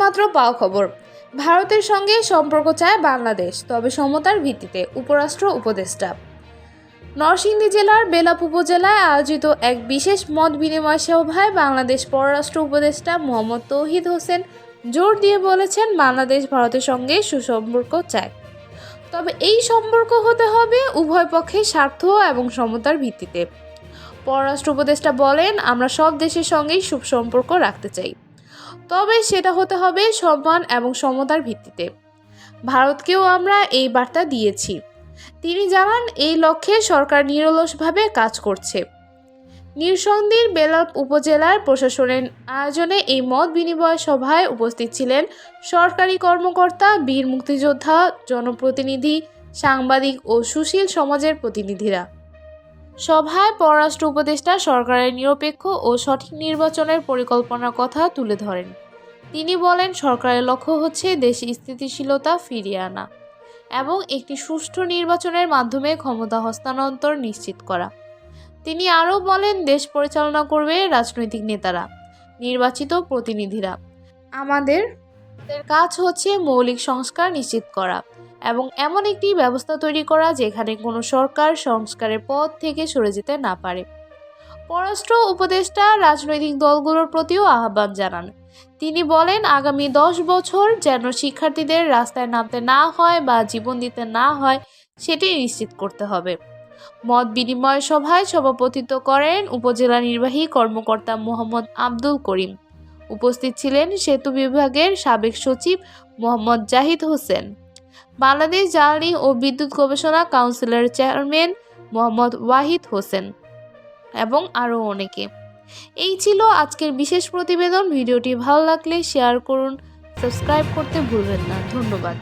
মাত্র পাওয়া খবর। ভারতের সঙ্গে সম্পর্ক চায় বাংলাদেশ, তবে সমতার ভিত্তিতে উপরাষ্ট্র উপদেষ্টা। নরসিংদী জেলার বেলাপ উপজেলায় আয়োজিত এক বিশেষ মত বিনিময় সভায় বাংলাদেশ পররাষ্ট্র উপদেষ্টা মোহাম্মদ তৌহিদ হোসেন জোর দিয়ে বলেছেন, বাংলাদেশ ভারতের সঙ্গে সুসম্পর্ক চায়। তবে এই সম্পর্ক হতে হবে উভয় পক্ষের স্বার্থ এবং সমতার ভিত্তিতে। পররাষ্ট্র উপদেষ্টা বলেন, আমরা সব দেশের সঙ্গেই সুসম্পর্ক রাখতে চাই। তবে সেটা হতে হবে সম্মান এবং সমতার ভিত্তিতে। ভারতকেও আমরা এই বার্তা দিয়েছি। তিনি জানান, এই লক্ষ্যে সরকার নিরলসভাবে কাজ করছে। নিঃসন্দির বেলাপ উপজেলার প্রশাসনের আয়োজনে এই মত বিনিময় সভায় উপস্থিত ছিলেন সরকারি কর্মকর্তা, বীর মুক্তিযোদ্ধা, জনপ্রতিনিধি, সাংবাদিক ও সুশীল সমাজের প্রতিনিধিরা। সভায় পররাষ্ট্র উপদেষ্টা সরকারের নিরপেক্ষ ও সঠিক নির্বাচনের পরিকল্পনার কথা তুলে ধরেন। তিনি বলেন, সরকারের লক্ষ্য হচ্ছে দেশে স্থিতিশীলতা ফিরিয়ে আনা এবং একটি সুষ্ঠু নির্বাচনের মাধ্যমে ক্ষমতা হস্তান্তর নিশ্চিত করা। তিনি আরও বলেন, দেশ পরিচালনা করবে রাজনৈতিক নেতারা, নির্বাচিত প্রতিনিধিরা। আমাদের কাজ হচ্ছে মৌলিক সংস্কার নিশ্চিত করা এবং এমন একটি ব্যবস্থা তৈরি করা যেখানে কোনো সরকার সংস্কারের পথ থেকে সরে যেতে না পারে। পররাষ্ট্র উপদেষ্টা রাজনৈতিক দলগুলোর প্রতিও আহ্বান জানান। তিনি বলেন, আগামী দশ বছর যেন শিক্ষার্থীদের রাস্তায় নামতে না হয় বা জীবন দিতে না হয়, সেটি নিশ্চিত করতে হবে। মত বিনিময় সভায় সভাপতিত্ব করেন উপজেলা নির্বাহী কর্মকর্তা মোহাম্মদ আব্দুল করিম। উপস্থিত ছিলেন সেতু বিভাগের সাবেক সচিব মোহাম্মদ জাহিদ হোসেন। বাংলাদেশ জ্বালানি ও বিদ্যুৎ গবেষণা কাউন্সিলের চেয়ারম্যান মোহাম্মদ ওয়াহিদ হোসেন এবং আরও অনেকে। এই ছিল আজকের বিশেষ প্রতিবেদন। ভিডিওটি ভালো লাগলে শেয়ার করুন, সাবস্ক্রাইব করতে ভুলবেন না। ধন্যবাদ।